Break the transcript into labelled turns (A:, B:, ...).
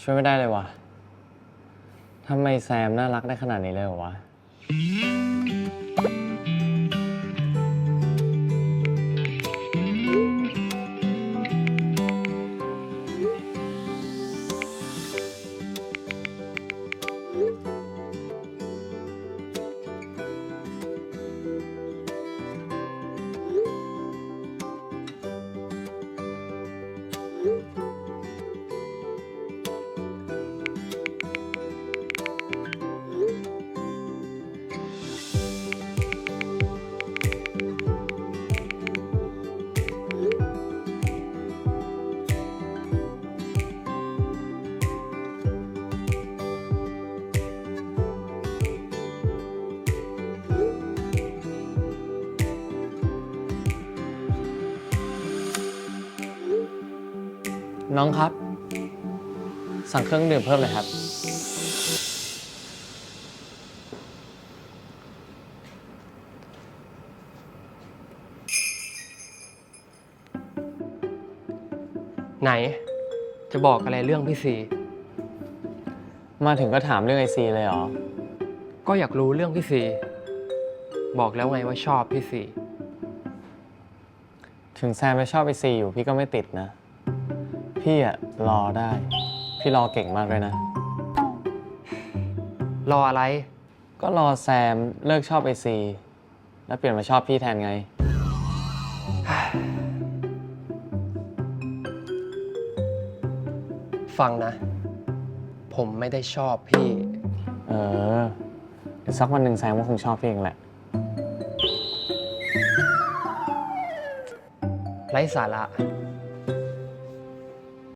A: ช่วยไม่ได้เลยวะทำไมแซมน่ารักได้ขนาดนี้เลยเหรอวะ น้องครับ สั่งเครื่องดื่มเพิ่มเลยครับ
B: ไหน จะบอกอะไรเรื่องพี่ซี
A: มาถึงก็ถามเรื่องไอซีเลยเหรอ
B: ก็อยากรู้เรื่องพี่ซี บอกแล้วไงว่าชอบพี่ซี
A: ถึงแซมจะชอบไอซีอยู่พี่ก็ไม่ติดนะ พี่อะรอได้ พี่รอเก่งมากเลยนะ
B: รออะไร
A: ก็รอแซมเลิกชอบไอซี แล้วเปลี่ยนมาชอบพี่แทนไง
B: ฟังนะ ผมไม่ได้ชอบพี่
A: เออเดี๋ยวสักวันหนึ่งแซมก็คงชอบพี่เองแหละ
B: ไร้สาระ